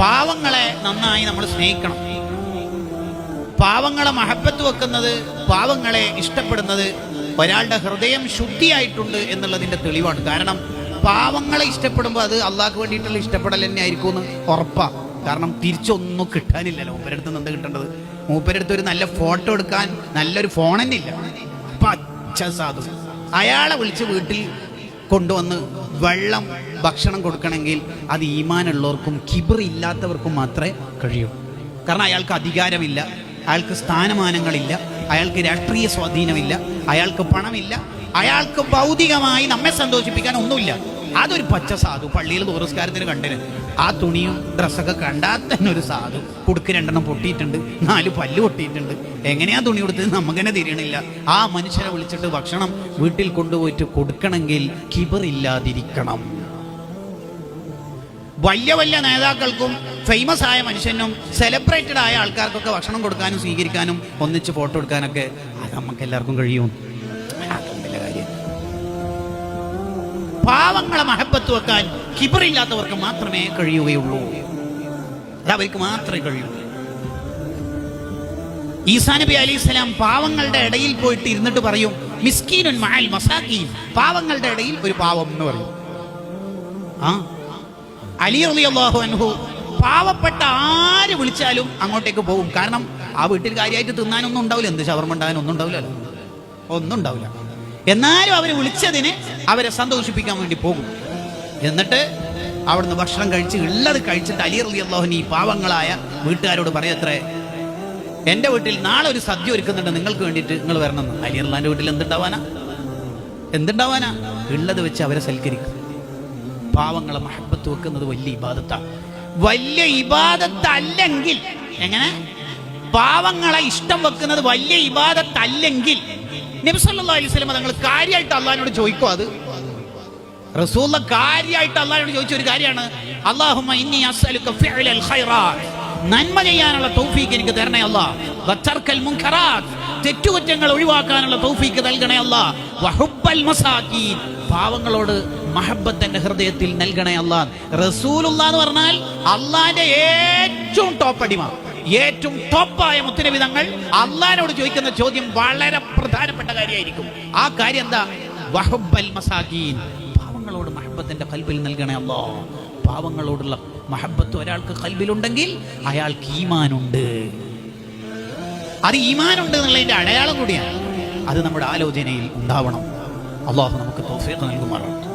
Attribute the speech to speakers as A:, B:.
A: പാവങ്ങളെ നന്നായി നമ്മൾ സ്നേഹിക്കണം. പാവങ്ങളെ മഹബത്ത് വെക്കുന്നത് പാവങ്ങളെ ഇഷ്ടപ്പെടുന്നത് ഒരാളുടെ ഹൃദയം ശുദ്ധിയായിട്ടുണ്ട് എന്നുള്ളതിന്റെ തെളിവാണ്. കാരണം പാവങ്ങളെ ഇഷ്ടപ്പെടുമ്പോൾ അത് അള്ളാഹ്ക്ക് വേണ്ടിയിട്ടുള്ള ഇഷ്ടപ്പെടൽ തന്നെ ആയിരിക്കും എന്ന് ഉറപ്പാ. കാരണം തിരിച്ചൊന്നും കിട്ടാനില്ലല്ലോ മൂപ്പരടുത്ത് നിന്ന് കിട്ടേണ്ടത്? മൂപ്പരടുത്ത് ഒരു നല്ല ഫോട്ടോ എടുക്കാൻ നല്ലൊരു ഫോൺ തന്നെ പച്ച സാധു. അയാളെ വിളിച്ച് വീട്ടിൽ കൊണ്ടുവന്ന് വെള്ളം ഭക്ഷണം കൊടുക്കണമെങ്കിൽ അത് ഈമാനുള്ളവർക്കും കിബർ ഇല്ലാത്തവർക്കും മാത്രമേ കഴിയൂ. കാരണം അയാൾക്ക് അധികാരമില്ല അയാൾക്ക് സ്ഥാനമാനങ്ങളില്ല അയാൾക്ക് രാഷ്ട്രീയ സ്വാധീനമില്ല അയാൾക്ക് പണമില്ല അയാൾക്ക് ഭൗതികമായി നമ്മെ സന്തോഷിപ്പിക്കാൻ ഒന്നുമില്ല. അതൊരു പച്ച സാധു. പള്ളിയിൽ ദൂരസ്കാരത്തിന് കണ്ടിന്. ആ തുണിയും ഡ്രസ്സൊക്കെ കണ്ടാൽ തന്നെ ഒരു സാധു. കുടുക്ക് രണ്ടെണ്ണം പൊട്ടിയിട്ടുണ്ട്. നാല് പല്ല് പൊട്ടിയിട്ടുണ്ട്. എങ്ങനെയാ തുണി കൊടുത്തത് നമുക്കെന്നെ തിരിയണില്ല. ആ മനുഷ്യനെ വിളിച്ചിട്ട് ഭക്ഷണം വീട്ടിൽ കൊണ്ടുപോയിട്ട് കൊടുക്കണമെങ്കിൽ കിബറില്ലാതിരിക്കണം വലിയ വലിയ നേതാക്കൾക്കും ഫേമസ് ആയ മനുഷ്യനും സെലിബ്രേറ്റഡ് ആയ ആൾക്കാർക്കൊക്കെ ഭക്ഷണം കൊടുക്കാനും സ്വീകരിക്കാനും ഒന്നിച്ച് ഫോട്ടോ എടുക്കാനൊക്കെ നമുക്ക് എല്ലാവർക്കും കഴിയും. പാവങ്ങളെ മഹബത്ത് വെക്കാൻ കിബറില്ലാത്തവർക്ക് മാത്രമേ കഴിയുകയുള്ളൂ. അത് അവർക്ക് മാത്രമേ കഴിയൂ. ഈസാ നബി അലൈഹി സ്വലാം പാവങ്ങളുടെ ഇടയിൽ പോയിട്ട് ഇരുന്നിട്ട് പറയും മിസ്കീനുൻ മഅൽ പാവങ്ങളുടെ ഇടയിൽ ഒരു പാവം എന്ന് പറയും. ആ? അലി റളിയല്ലാഹു അൻഹു പാവപ്പെട്ട ആര് വിളിച്ചാലും അങ്ങോട്ടേക്ക് പോകും. കാരണം ആ വീട്ടിൽ കാര്യമായിട്ട് തിന്നാനൊന്നും ഉണ്ടാവില്ല. എന്ത് ഷവർമ ഉണ്ടാകാനൊന്നും ഉണ്ടാവില്ലല്ലോ. ഒന്നും ഉണ്ടാവില്ല. എന്നാലും അവർ വിളിച്ചതിന് അവരെ സന്തോഷിപ്പിക്കാൻ വേണ്ടി പോകും. എന്നിട്ട് അവിടുന്ന് ഭക്ഷണം കഴിച്ച് ഉള്ളത് കഴിച്ചിട്ട് അലി റളിയല്ലാഹുവിന് ഈ പാവങ്ങളായ വീട്ടുകാരോട് പറയത്രേ എന്റെ വീട്ടിൽ നാളെ ഒരു സദ്യ ഒരുക്കുന്നുണ്ട് നിങ്ങൾക്ക് വേണ്ടിയിട്ട് നിങ്ങൾ വരണം. അലി അള്ളാന്റെ വീട്ടിൽ എന്തുണ്ടാവാനാ? എന്തുണ്ടാവാനാ? ഉള്ളത് വെച്ച് അവരെ സൽക്കരിക്കും. പാവങ്ങളെ മഹബത്ത് വെക്കുന്നത് വലിയ ഇബാദത്ത. വലിയ ഇബാദത്തല്ലെങ്കിൽ എങ്ങനെ? പാവങ്ങളെ ഇഷ്ടം വെക്കുന്നത് വലിയ ഇബാദത്തല്ലെങ്കിൽ നബിസല്ലാ തങ്ങൾ കാര്യമായിട്ട് അള്ളഹാനോട് ചോദിക്കോ അത്? റസൂള്ള കാര്യമായിട്ട് അള്ളഹാനോട് ചോദിച്ച ഒരു കാര്യമാണ് ഇന്നി നന്മ ചെയ്യാനുള്ള തൗഫീക്ക് എനിക്ക് തരണേ അല്ലാ. വതർക്കൽ തെറ്റുകുറ്റങ്ങൾ ഒഴിവാക്കാനുള്ള തൗഫീക്ക് നൽകണേ അല്ല. പാവങ്ങളോട് മഹബത്ത് എന്റെ ഹൃദയത്തിൽ നൽകണേ അല്ലാ. റസൂലുള്ള എന്ന് പറഞ്ഞാൽ അള്ളാന്റെ ഏറ്റവും ടോപ്പ് അടിമ. ഏറ്റവും ടോപ്പായ മുത്തരവിധങ്ങൾ അള്ളഹാനോട് ചോദിക്കുന്ന ചോദ്യം വളരെ പ്രധാനപ്പെട്ട കാര്യമായിരിക്കും. ആ കാര്യം എന്താ? വഹബൽ മസാഖീൻ. പാവങ്ങളോട് മഹബത്തിന്റെ കൽബിൽ നൽകണേ അല്ലോ പാവങ്ങളോടുള്ള മഹബത്ത് ഒരാൾക്ക് കൽബിലുണ്ടെങ്കിൽ അയാൾക്ക് ഈമാനുണ്ട്. അത് ഈമാനുണ്ട് എന്നുള്ളതിന്റെ അടയാളം കൂടിയാണ്. അത് നമ്മുടെ ആലോചനയിൽ ഉണ്ടാവണം. അള്ളാഹു നമുക്ക് തോഫീഖ് നൽകുമാറാണ്